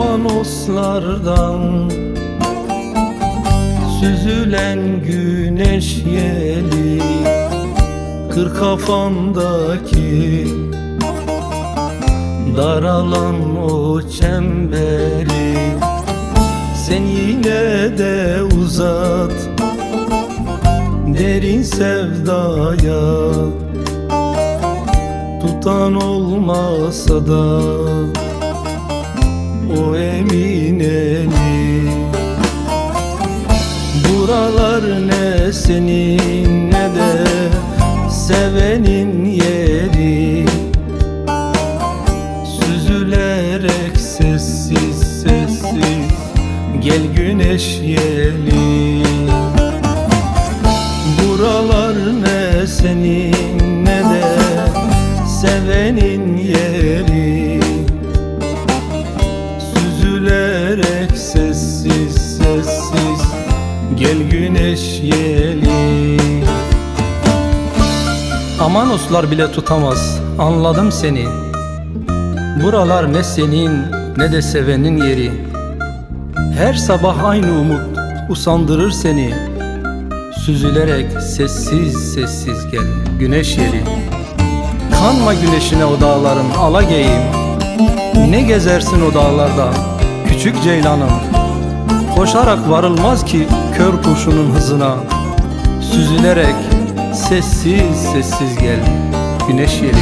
Amanoslardan Süzülen güneş yeli Kır kafamdaki Daralan o çemberi. Sen yine de uzat Derin sevdaya. Tutan olmasa da senin ne de Sevenin yeri. Süzülerek sessiz sessiz Gel güneş yeli Buralar ne senin ne de Sevenin yeri. Süzülerek sessiz sessiz Gel güneş yeli. Amanoslar bile tutamaz anladım seni. Buralar ne senin ne de sevenin yeri. Her sabah aynı umut usandırır seni. Süzülerek sessiz sessiz gel güneş yeri Kanma güneşine o dağların ala geyim. Ne gezersin o dağlarda küçük ceylanım? Koşarak varılmaz ki kör kurşunun hızına Süzülerek sessiz sessiz gel güneş yeri.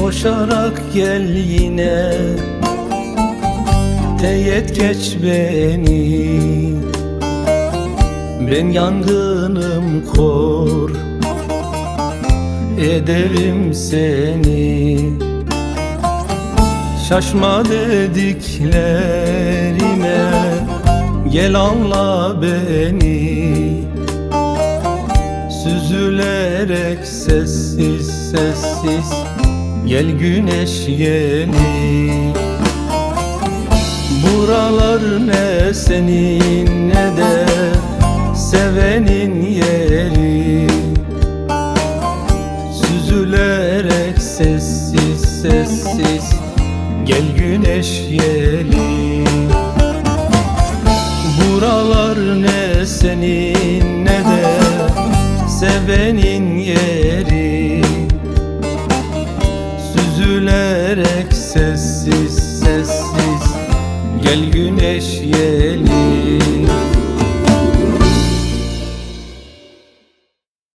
Koşarak gel yine Teyit geç beni. Ben yangınım kor Ederim seni. Şaşma dediklerime Gel anla beni. Süzülerek sessiz sessiz. Gel güneş yeni. Buralar ne senin ne de Sevenin yeri. Süzülerek sessiz sessiz. Gel güneş yeli Buralar ne senin ne de Sevenin yeri. Süzülerek sessiz sessiz Gel güneş yeli